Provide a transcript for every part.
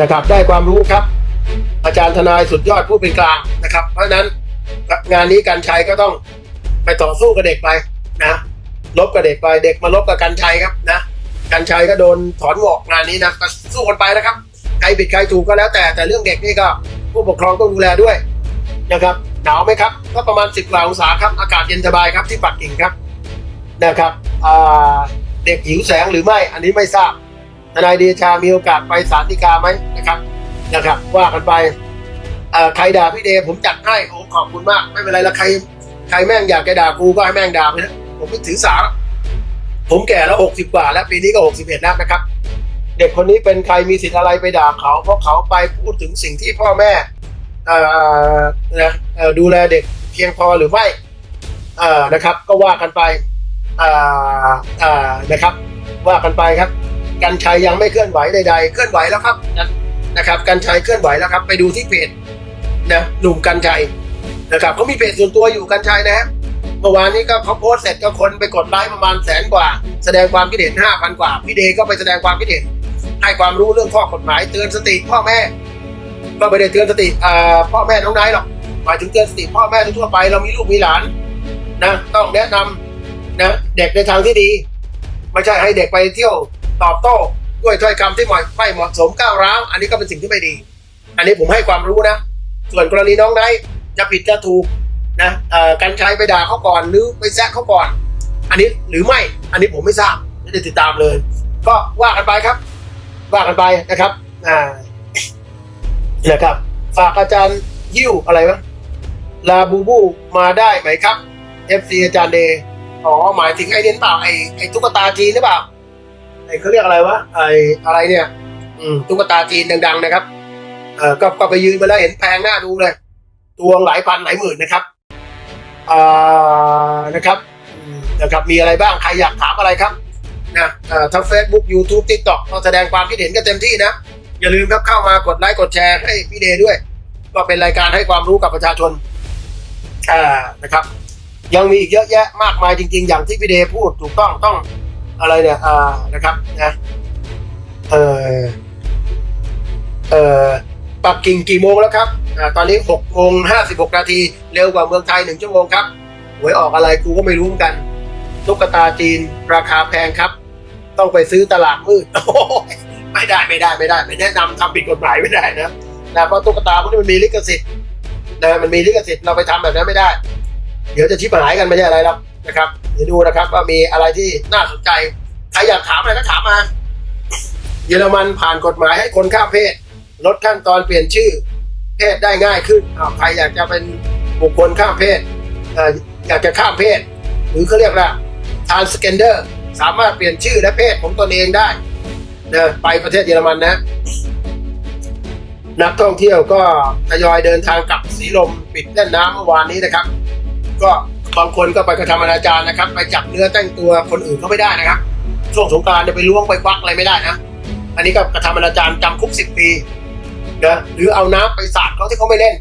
นะครับ ได้ความรู้ครับ อาจารย์ทนายสุดยอดผู้เป็นกลางนะครับ เพราะฉะนั้นงานนี้การชัยก็ต้องไปต่อสู้กับเด็กไปนะลบกับเด็กไปเด็กมาลบกับกันชัยครับนะกันชัยก็โดนถอนหมวกงานนี้นะก็สู้กันไปนะครับใครผิดใครถูกก็แล้วแต่แต่เรื่องเด็กนี่ก็ผู้ปกครองต้องดูแลด้วยนะครับหนาวไหมครับก็ประมาณ 10กว่าองศาครับอากาศเย็นสบายครับที่ปักกิ่งครับนะครับเด็กหิวแสงหรือไม่อันนี้ไม่ทราบ ทนายเดชามีโอกาสไปศาลฎีกาไหมนะครับนะครับ ว่ากันไปใครด่าพี่เดชผมจัดให้โอ้ขอบคุณมาก ไม่เป็นไรแล้วใคร ใครแม่งอยากจะด่ากูก็ให้แม่งด่าไปนะผมไม่ถือสาผมแก่แล้วหกสิบกว่า แล้วปีนี้ก็หกสิบเอ็ดแล้วนะครับ เด็กคนนี้เป็นใครมีสิทธิ์อะไรไปด่าเขา เพราะเขาไปพูดถึงสิ่งที่พ่อแม่เออนะดูแลเด็กเพียงพอหรือไม่เออนะครับ ก็ว่ากันไปอ่าอ่านะครับ ว่ากันไปครับ กันชัยยังไม่เคลื่อนไหวใดๆ เคลื่อนไหวแล้วครับนะครับกันชัยเคลื่อนไหวแล้วครับ ไปดูที่เพจนะหนุ่มกันชัยนะครับเขามีเพจส่วนตัวอยู่กันชัยนะฮะเมื่อวานนี้ก็เขาโพสต์เสร็จก็คนไปกดไลค์ประมาณแสนกว่า แสดงความคิดเห็นห้าพันกว่าพี่เดก็ไปแสดงความคิดเห็น ให้ความรู้เรื่องข้อกฎหมายเตือนสติพ่อแม่ ก็ไม่ได้เตือนสติอ่าพ่อแม่น้องนายหรอกหมายถึงเตือนสติพ่อแม่ทั่วไปเรามีลูกมีหลานนะต้องแนะนำนะเด็กในทางที่ดีไม่ใช่ให้เด็กไปเที่ยว ตอบโต้ด้วยถ้อยคำที่ไม่เหมาะสมก้าวร้าว อันนี้ก็เป็นสิ่งที่ไม่ดี อันนี้ผมให้ความรู้นะ ส่วนกรณีน้องไนจะผิดจะถูกนะเอ่อกันชัยไปด่าเขาก่อนหรือไปแซะเขาก่อน อันนี้หรือไม่ อันนี้ผมไม่ทราบไม่ได้ติดตามเลย ก็ว่ากันไปครับ ว่ากันไปนะครับอ่านะครับ ฝากอาจารย์ยิ้วอะไรวะลาบูบูมาได้ไหมครับ FC อาจารย์เดย์อ๋อหมายถึงไอเดนเปล่าไอไอตุ๊กตาจีนหรือเปล่า ไอ้เขาเรียกอะไรวะไอ้อะไรเนี่ยอืมตุ๊กตาจีนดัง ๆ นะครับเออก็ก็ไปยืนมาแล้วเห็นแพงหน้าดูเลยตัวหลายพันหลายหมื่นนะครับอ่านะครับมนะครับมีอะไรบ้างใครอยากถามอะไรครับนะทั้ง Facebook YouTube TikTok ก็แสดงความคิดเห็นกันเต็มที่นะ อย่าลืมครับเข้ามากดไลค์กดแชร์ให้พี่เดย์ด้วย ก็เป็นรายการให้ความรู้กับประชาชนอ่านะครับ ยังมีอีกเยอะแยะมากมายจริง ๆ อย่างที่พี่เดย์พูดถูกต้องต้อง อะไรเนี่ยอ่านะครับนะเออเออปักกิ่งกี่โมงแล้วครับอ่าตอนนี้หกโมงห้าสิบหกนาทีเร็วกว่าเมืองไทยหนึ่งชั่วโมงครับหวยออกอะไรกูก็ไม่รู้เหมือนกันตุ๊กตาจีนราคาแพงครับ ต้องไปซื้อตลาดมืดไม่ได้ไม่ได้ไม่ได้ ไม่แนะนำทำผิดกฎหมายไม่ได้นะนะเพราะตุ๊กตาพวกนี้มันมีลิขสิทธิ์นะมันมีลิขสิทธิ์เราไปทำแบบนั้นไม่ได้ เดี๋ยวจะชิบหายกันไม่ใช่อะไรหรอกนะครับ เดี๋ยวดูนะครับว่ามีอะไรที่น่าสนใจ ใครอยากถามอะไรก็ถามมา เยอรมันผ่านกฎหมายให้คนข้ามเพศ ลดขั้นตอนเปลี่ยนชื่อ เพศได้ง่ายขึ้นใครอยากจะเป็นบุคคลข้ามเพศเออยากจะข้ามเพศ หรือเขาเรียกว่า transgender สามารถเปลี่ยนชื่อและเพศของตนเองได้นะไปประเทศเยอรมันนะ นักท่องเที่ยวก็ทยอยเดินทางกลับสีลมปิดเล่นน้ำเมื่อวานนี้นะครับ ก็ บางคนก็ไปกระทำอนาจารนะครับ ไปจับเนื้อแต่งตัวคนอื่นเขาไม่ได้นะครับ ช่วงสงกรานจะไปล้วงไปควักอะไรไม่ได้นะ อันนี้ก็กระทำอนาจารจำคุกสิบปีนะหรือเอาน้ำไปสาดเขาที่เขาไม่เล่น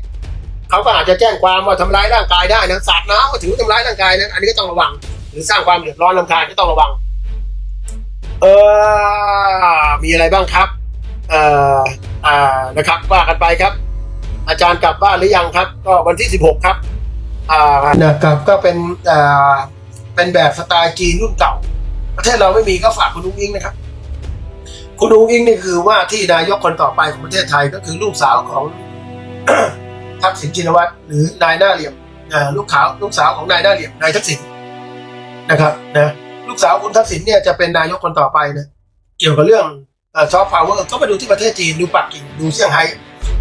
เขาก็อาจจะแจ้งความว่าทำร้ายร่างกายได้นะสาดน้ำก็ถือว่าทำร้ายร่างกายนะอันนี้ก็ต้องระวัง หรือสร้างความเดือดร้อนรำคาญก็ต้องระวัง เออมีอะไรบ้างครับ เอ่ออ่านะครับว่ากันไปครับ อาจารย์กลับบ้านหรือยังครับ ก็วันที่สิบหกครับ อ่านะครับก็เป็นอ่าเป็นแบบสไตล์จีนรุ่นเก่า ประเทศเราไม่มีก็ฝากคุณลุงอิงนะครับ คุณลุงอิงนี่คือว่าที่นายกคนต่อไปของประเทศไทยก็คือลูกสาวของทักษิณชินวัตรหรือนายหน้าเหลี่ยมลูกขาวลูกสาวของนายหน้าเหลี่ยมนายทักษิณนะครับนะลูกสาวคุณทักษิณเนี่ยจะเป็นนายกคนต่อไปนะเกี่ยวกับเรื่องซอฟต์พาวเวอร์ก็ไปดูที่ประเทศจีนดูปักกิ่งดูเซี่ยงไฮ้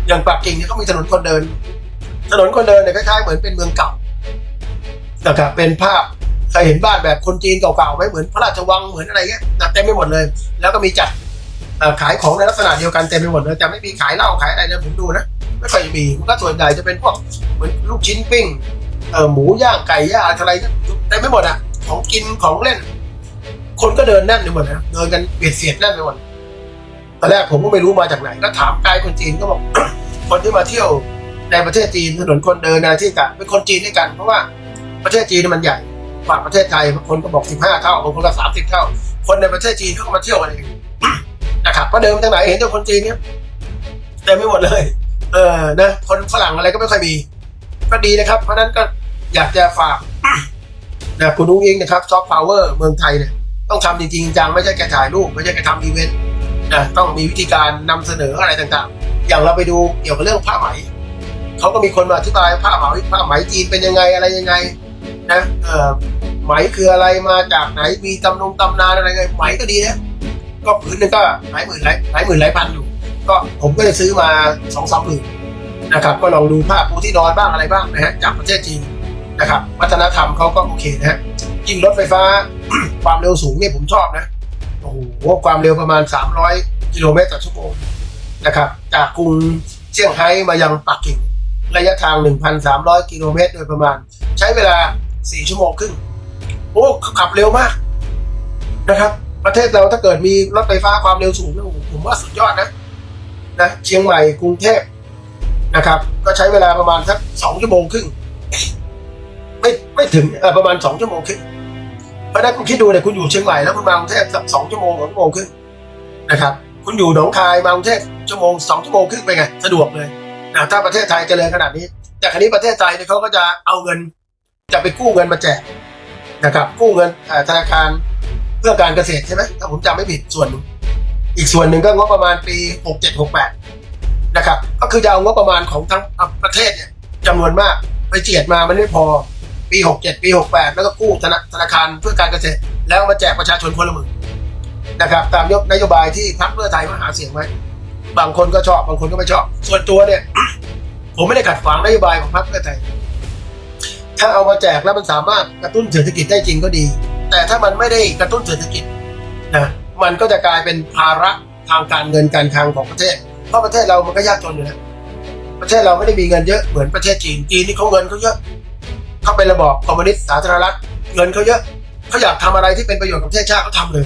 อย่างปักกิ่งเนี่ยเขามีถนนคนเดิน ถนนคนเดินเนี่ยคล้ายๆเหมือนเป็นเมืองเก่านะครับเป็นภาพเคยเห็นบ้านแบบคนจีนเก่าๆไหมเหมือนพระราชวังเหมือนอะไรเงี้ยนะเต็มไปหมดเลย แล้วก็มีจัดเอ่อขายของในลักษณะเดียวกันเต็มไปหมดเลยแต่ไม่มีขายเหล้าขายอะไรนะผมดูนะไม่ค่อยจะมีมันก็ส่วนใหญ่จะเป็นพวกเหมือนลูกชิ้นปิ้งเอ่อหมูย่างไก่ย่างอะไรเต็มไปหมดอะของกินของเล่น คนก็เดินแน่นไปหมดนะเดินกันเบียดเสียดแน่นไปหมดตอนแรกผมก็ไม่รู้มาจากไหนก็ถามไกด์คนจีนก็บอกคนที่มาเที่ยว ในประเทศจีนถนนคนเดินอะไรที่กันเป็นคนจีนด้วยกัน เพราะว่าประเทศจีนมันใหญ่กว่าประเทศไทยบางคนก็บอกสิบห้าเท่าบางคนก็สามสิบเท่า คนในประเทศจีนเขาก็มาเที่ยวกันเองนะครับก็เดินไปทางไหนเห็นแต่คนจีนเนี่ยเต็มไปหมดเลย เออนะคนฝรั่งอะไรก็ไม่ค่อยมี ก็ดีนะครับ เพราะนั้นก็อยากจะฝากนะคุณนุ้งอิงนะครับซอฟต์พาวเวอร์เมืองไทยเนี่ยต้องทำจริงๆจังไม่ใช่แค่ถ่ายรูปไม่ใช่แค่ทำอีเวนต์นะต้องมีวิธีการนำเสนออะไรต่างๆ อย่างเราไปดูเกี่ยวกับเรื่องผ้าไหม เขาก็มีคนมาอธิบายผ้าไหมผ้าไหมจีนเป็นยังไงอะไรยังไงนะเออไหมคืออะไรมาจากไหนมีตำนงตำนานอะไรไงไหมก็ดีนะก็ผืนหนึงก็หลายหมื่นหลายหลายหมื่นหลายพันอยู่ ก็ผมก็จะซื้อมาสองสามหมื่นนะครับ ก็ลองดูผ้าปูที่นอนบ้างอะไรบ้างนะฮะจากประเทศจีนนะครับ วัฒนธรรมเขาก็โอเคนะฮะยิ่งรถไฟฟ้าความเร็วสูงเนี่ยผมชอบนะโอ้โหความเร็วประมาณ 300 กิโลเมตรต่อชั่วโมงนะครับ จากกรุงเซี่ยงไฮ้มายังปักกิ่ง ระยะทาง 1,300 กิโลเมตรโดยประมาณ ใช้เวลา 4 ชั่วโมงครึ่ง โอ้ขับเร็วมากนะครับ ประเทศเราถ้าเกิดมีรถไฟฟ้าความเร็วสูงเนี่ยผมว่าสุดยอดนะนะเชียงใหม่กรุงเทพนะครับ ก็ใช้เวลาประมาณสัก2ชั่วโมงครึ่งไม่ไม่ถึงประมาณ2ชั่วโมงครึ่งเพราะนั้นคุณคิดดูเนี่ยคุณอยู่เชียงใหม่แล้วคุณมากรุงเทพสักสองชั่วโมงสองชั่วโมงครึ่งนะครับ คุณอยู่หนองคายมากรุงเทพชั่วโมงสองชั่วโมงครึ่งไปไงสะดวกเลย นะถ้าประเทศไทยเจริญขนาดนี้ แต่ครั้นี้ประเทศไทยเนี่ยเขาก็จะเอาเงิน จะไปกู้เงินมาแจกนะครับ กู้เงินธนาคารเพื่อการเกษตรใช่ไหมถ้าผมจำไม่ผิดส่วนนึงอีกส่วนหนึ่งก็งบประมาณปีหกเจ็ดหกแปดนะครับ ก็คือจะเอางบประมาณของทั้งประเทศเนี่ยจำนวนมากไปเจียดมามันไม่พอปี 67 ปี 68 แล้วก็กู้ธนาธนาคารเพื่อการเกษตร แล้วมาแจกประชาชนคนละหมื่นนะครับ ตามนโยบายที่พรรคเพื่อไทยมาหาเสียงไว้ บางคนก็ชอบบางคนก็ไม่ชอบ ส่วนตัวเนี่ย ผมไม่ได้ขัดขวางนโยบายของพรรคเพื่อไทย ถ้าเอามาแจกแล้วมันสามารถกระตุ้นเศรษฐกิจได้จริงก็ดี แต่ถ้ามันไม่ได้กระตุ้นเศรษฐกิจนะมันก็จะกลายเป็นภาระทางการเงินการคลังของประเทศ เพราะประเทศเรามันก็ยากจนอยู่แล้วประเทศเราไม่ได้มีเงินเยอะเหมือนประเทศจีนจีนนี่เขาเงินเขาเยอะเขาเป็นระบอบคอมมิวนิสต์สาธารณรัฐเงินเขาเยอะเขาอยากทำอะไรที่เป็นประโยชน์กับประเทศชาติเขาทำเลย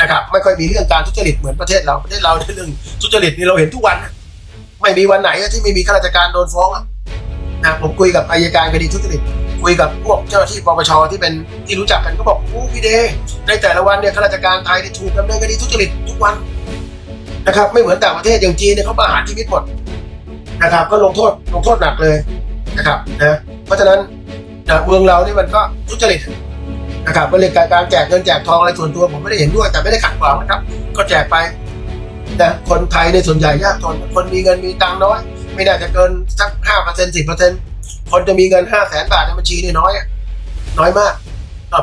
นะครับ ไม่ค่อยมีเรื่องการทุจริตเหมือนประเทศเราประเทศเราเรื่องทุจริตนี่เราเห็นทุกวันไม่มีวันไหนที่ไม่มีข้าราชการโดนฟ้องนะผมคุยกับอายการคดีทุจริตคุยกับพวกเจ้าหน้าที่ปปชที่เป็นที่รู้จักกันก็บอกโอ้พี่เดในแต่ละวันเนี่ยข้าราชการไทยเนี่ถูกดำเนินคดีทุจริตทุกวันนะครับ ไม่เหมือนต่างประเทศอย่างจีนเนี่ยเขาประหารชีวิตหมดนะครับ ก็ลงโทษลงโทษหนักเลยนะครับนะเพราะฉะนั้นนเมืองเรานี่มันก็ทุจริต นะครับเรื่องการการแจกเงินแจกทองอะไรส่วนตัวผมไม่ได้เห็นด้วย แต่ไม่ได้ขัดขวางนะครับ ก็แจกไปนะคนไทยในส่วนใหญ่ยากจนคนมีเงินมีตังน้อย ไม่น่าจะเกินสักห้าเปอร์เซ็นต์สิบเปอร์เซ็นต์คนจะมีเงินห้าแสนบาทในบัญชีนี่น้อยน้อยมาก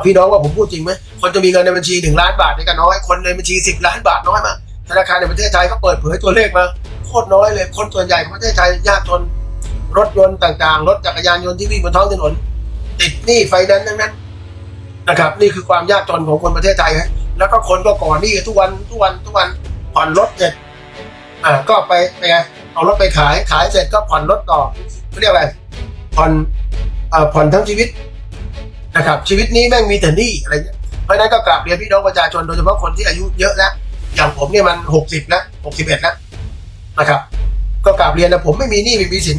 พี่น้องว่าผมพูดจริงไหมคนจะมีเงินในบัญชีหนึ่งล้านบาทนี่ก็น้อยคนในบัญชีสิบล้านบาทน้อยมากธนาคารในประเทศไทยก็เปิดเผยตัวเลขมาโคตรน้อยเลย คนส่วนใหญ่ของประเทศไทยยากจนรถยนต์ต่างๆ รถจักรยานยนต์ที่วิ่งบนท้องถนนติดหนี้ไฟแนนซ์ทั้งนั้น นะครับ นี่คือความยากจนของคนประเทศไทยฮะแล้วก็คนก็ก่อนนี้ทุกวันทุกวันทุกวันผ่อนรถเสร็จอ่าก็ไปไปไงเอารถไปขายขายเสร็จก็ผ่อนรถต่อเขาเรียกอะไรผ่อนอ่าผ่อนทั้งชีวิตนะครับ ชีวิตนี้แม่งมีแต่หนี้อะไรเงี้ยเพราะฉะนั้นก็กราบเรียนพี่น้องประชาชนโดยเฉพาะคนที่อายุเยอะแล้วอย่างผมเนี่ยมันหกสิบแล้วหกสิบเอ็ดแล้วนะครับ ก็กราบเรียนนะผมไม่มีหนี้ไม่มีสิน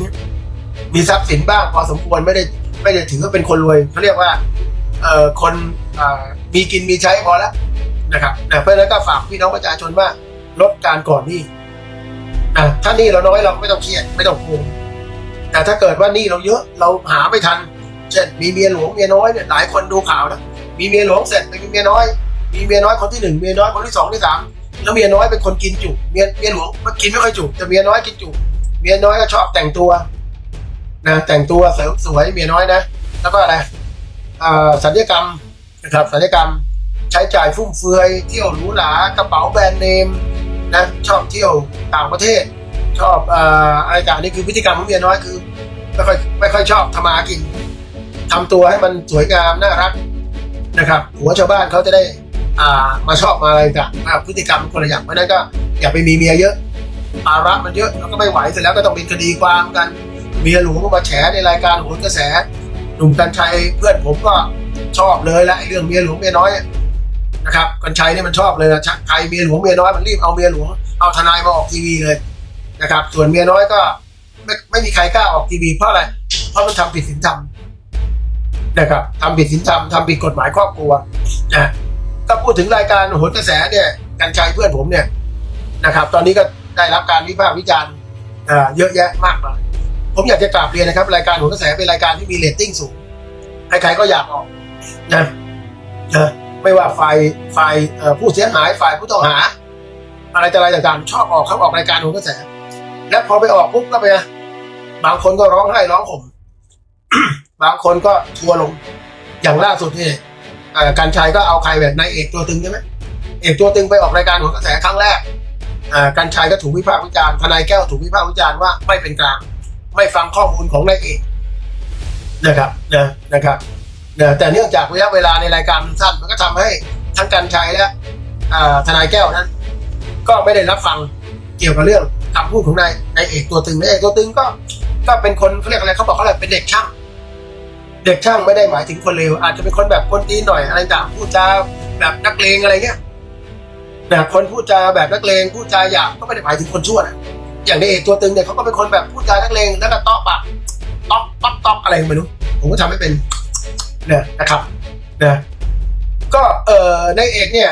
มีทรัพย์สินบ้างพอสมควรไม่ได้ไม่ได้ถือว่าเป็นคนรวยเขาเรียกว่า เอ่อคนอมีกินมีใช้พอแล้วนะครับนะเพราะฉะนั้นก็ฝากพี่น้องประชาชนว่าลดการก่อนหนี้นะถ้าหนี้เราน้อยเราก็ไม่ต้องเครียดไม่ต้องกลัวแต่ถ้าเกิดว่าหนี้เราเยอะเราหาไม่ทัน เช่นมีเมียหลวงเมียน้อยเนี่ยหลายคนดูข่าวนะมีเมียหลวงเสร็จไปมีเมียน้อย มีเมียน้อยคนที่หนึ่งเมียน้อยคนที่สองที่สามแล้วเมียน้อยเป็นคนกินจุเมียเมียหลวงมันกินไม่ค่อยจุแต่เมียน้อยกินจุเมียน้อยก็ชอบแต่งตัวนะแต่งตัวเสริมสวยเมียน้อยนะ แล้วก็อะไร สัญญกรรมนะครับสัญญกรรมใช้จ่ายฟุ่มเฟือยเที่ยวหรูหรากระเป๋าแบรนด์เนมนะชอบเที่ยวต่างประเทศ ชอบอ่าอะไรต่างนี่คือพฤติกรรมของเมียน้อยคือไม่ค่อยไม่ค่อยชอบทำมาหากินทำตัวให้มันสวยงามน่ารักนะครับหัวชาวบ้านเขาจะได้อ่ามาชอบมาอะไรต่างอ่าพฤติกรรมคนละอย่างเพราะฉะนั้นก็อย่าไปมีเมียเยอะภาระมันเยอะแล้วก็ไม่ไหวเสร็จแล้วก็ต้องเป็นคดีความกันเมียหลวงก็มาแฉในรายการโหนกระแส หนุ่มกัญชัยเพื่อนผมก็ชอบเลยละเรื่องเมียหลวงเมียน้อยนะครับกัญชัยเนี่ยมันชอบเลยนะใครเมียหลวงเมียน้อยมันรีบเอาเมียหลวงเอาทนายมาออกทีวีเลยนะครับ ส่วนเมียน้อยก็ไม่ไม่มีใครกล้าออกทีวีเพราะอะไร เพราะมันทำผิดศีลธรรมนะครับทำผิดศีลธรรมทำผิดกฎหมายครอบครัวนะถ้าพูดถึงรายการโหนกระแสเนี่ยกัญชัยเพื่อนผมเนี่ยนะครับ ตอนนี้ก็ได้รับการวิพากษ์วิจารณ์เยอะแยะมากมาย ผมอยากจะกราบเรียนนะครับ รายการโหนกระแสเป็นรายการที่มีเรตติ้งสูงใครๆก็อยากออกนะนะไม่ว่าฝ่ายฝ่ายเอ่อผู้เสียหายฝ่ายผู้ต้องหา อะไรต่ออะไรต่างๆ ชอบออกเขาออกรายการโหนกระแส แล้วพอไปออกปุ๊บก็ไปนะบางคนก็ร้องไห้ร้องห่มบางคนก็ทัวร์ลง อย่างล่าสุดนี่เอ่อการชัยก็เอาใครแบบนายเอกตัวตึงใช่ไหมเอกตัวตึงไปออกรายการโหนกระแสครั้งแรกอ่าการชัยก็ถูกวิพากษ์วิจารณ์ทนายแก้วถูกวิพากษ์วิจารณ์ว่าไม่เป็นกลาง ไม่ฟังข้อมูลของนายเอกนะครับนะนะครับนะแต่เนื่องจากระยะเวลาในรายการมันสั้นมันก็ทำให้ทั้งการชัยและทนายแก้วนั้น ก็ไม่ได้รับฟังเกี่ยวกับเรื่องคำพูดของนายนายเอกตัวตึงนายเอกตัวตึงก็ก็เป็นคนเขาเรียกอะไรเขาบอกเขาอะไรเป็นเด็กช่าง เด็กช่างไม่ได้หมายถึงคนเลวอาจจะเป็นคนแบบคนตีหน่อยอะไรต่างพูดจาแบบนักเลงอะไรเงี้ยนะคนพูดจาแบบนักเลงพูดจาหยาบก็ไม่ได้หมายถึงคนชั่วนะ อย่างในเอกตัวตึงเนี่ยเขาก็เป็นคนแบบพูดจานักเลงแล้วก็เตาะปากต๊อกต๊อกต๊อกอะไรไม่รู้ผมก็ทำไม่เป็นเนี่ยนะครับนะก็เอ่อในเอกเนี่ย